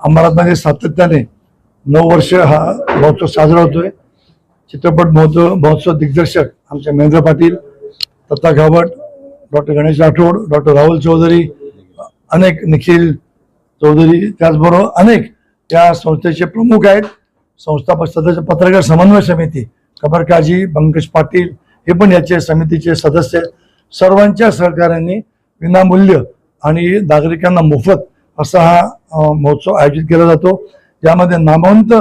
अंबरनाथमध्ये सातत्याने नऊ वर्ष हा महोत्सव साजरा होतोय चित्रपट महोत्सव महोत्सव दिग्दर्शक आमचे महेंद्र पाटील दत्ता घावट डॉक्टर गणेश राठोड डॉक्टर राहुल चौधरी अनेक निखिल चौधरी त्याचबरोबर अनेक या संस्थेचे प्रमुख आहेत संस्थापक सदस्य पत्रकार समन्वय समिती कबरकाजी पंकज पाटील हे पण याचे समितीचे सदस्य आहेत. सर्वांच्या सहकार्याने विनामूल्य आणि नागरिकांना मोफत असा हा महोत्सव आयोजित केला जातो. ज्यामध्ये नामवंत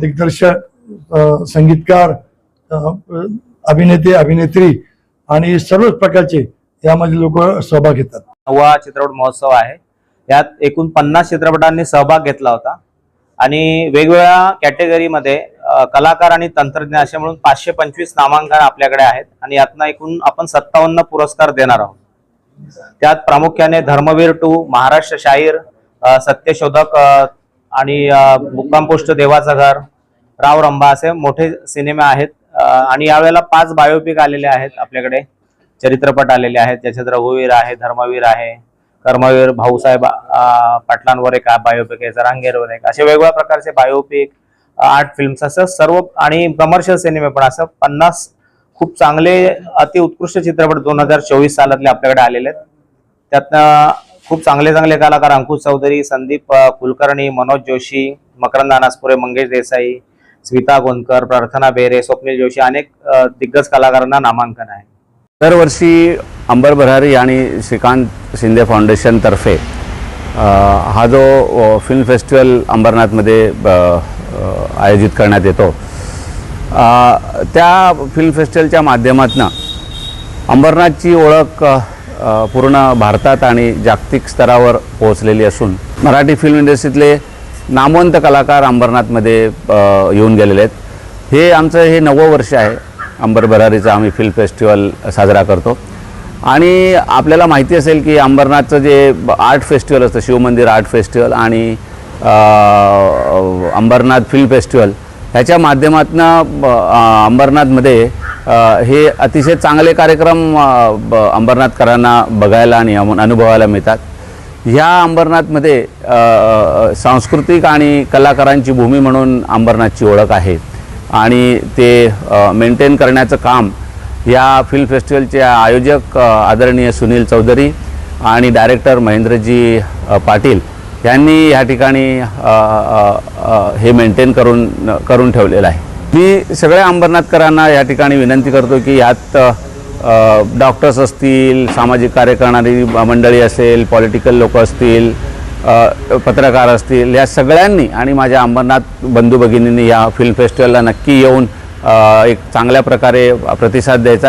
दिग्दर्शक संगीतकार अभिनेते अभिनेत्री आणि सर्वच प्रकारचे यामध्ये लोक सहभाग घेतात. नववा चित्रपट महोत्सव आहे. यात एकूण पन्नास चित्रपटांनी सहभाग घेतला होता. आणि वेगवेगळ्या कॅटेगरीमध्ये कलाकार आणि तंत्रज्ञ असे म्हणून पाचशे पंचवीस नामांकन आपल्याकडे आहेत. आणि यातनं एकूण आपण सत्तावन्न पुरस्कार देणार आहोत. त्यात प्रामुख्याने धर्मवीर टू महाराष्ट्र शाहीर सत्यशोधक आणि अ, मुक्काम देवाचं घर राव रंबा असे मोठे सिनेमे आहेत. आणि यावेळेला पाच बायोपिक आलेले आहेत आपल्याकडे. चरित्रपट आलेले आहेत. ज्याच्यात रघुवीर आहे धर्मवीर आहे कर्मवीर भाऊसाहेब पाटलांवर एक बायोपिक आहे जरांगेरवर एक. असे वेगवेगळ्या प्रकारचे बायोपिक आर्ट फिल्म्स असं सर्व आणि कमर्शियल सिनेमे पण असं पन्नास खूप चांगले अति उत्कृष्ट चित्रपट दोन हजार चोवीस सालातले आपल्याकडे आलेले आहेत. त्यातनं खूप चांगले चांगले कलाकार अंकुश चौधरी संदीप कुलकर्णी मनोज जोशी मकरंद अनासपुरे मंगेश देसाई स्मिता गोंदकर प्रार्थना बेरे स्वप्नील जोशी अनेक दिग्गज कलाकारांना नामांकन आहे. दरवर्षी अंबर भरारी आणि श्रीकांत शिंदे फाउंडेशनतर्फे हा जो फिल्म फेस्टिवल अंबरनाथमध्ये आयोजित करण्यात येतो त्या फिल्म फेस्टिवलच्या माध्यमातून अंबरनाथची ओळख पूर्ण भारतात आणि जागतिक स्तरावर पोहोचलेली असून मराठी फिल्म इंडस्ट्रीतले नामवंत कलाकार अंबरनाथमध्ये येऊन गेलेले आहेत. हे आमचं हे नवं वर्ष आहे. अंबर भरारीचं आम्ही फिल्म फेस्टिवल साजरा करतो. आणि आपल्याला माहिती असेल की अंबरनाथचं जे आर्ट फेस्टिवल असतं शिवमंदिर आर्ट फेस्टिवल आणि अंबरनाथ फिल्म फेस्टिवल ह्याच्या माध्यमातून अंबरनाथमध्ये हे अतिशय चांगले कार्यक्रम ब- अंबरनाथकरांना बघायला आणि अनुभवायला मिळतात. ह्या अंबरनाथमध्ये सांस्कृतिक आणि कलाकारांची भूमी म्हणून अंबरनाथची ओळख आहे. आणि ते मेंटेन करण्याचं काम या फिल्म फेस्टिवलचे आयोजक आदरणीय सुनील चौधरी आणि डायरेक्टर महेंद्रजी पाटील यांनी ह्या ठिकाणी हे मेंटेन करून करून ठेवलेलं आहे. मी सगळ्या अंबरनाथकरांना या ठिकाणी विनंती करतो की यात डॉक्टर्स असतील सामाजिक कार्य करणारी मंडळी असेल पॉलिटिकल लोक असतील पत्रकार असतील या सगळ्यांनी आणि माझ्या अंबरनाथ बंधू भगिनींनी या फिल्म फेस्टिवलला नक्की येऊन एक चांगल्या प्रकारे प्रतिसाद द्यायचा.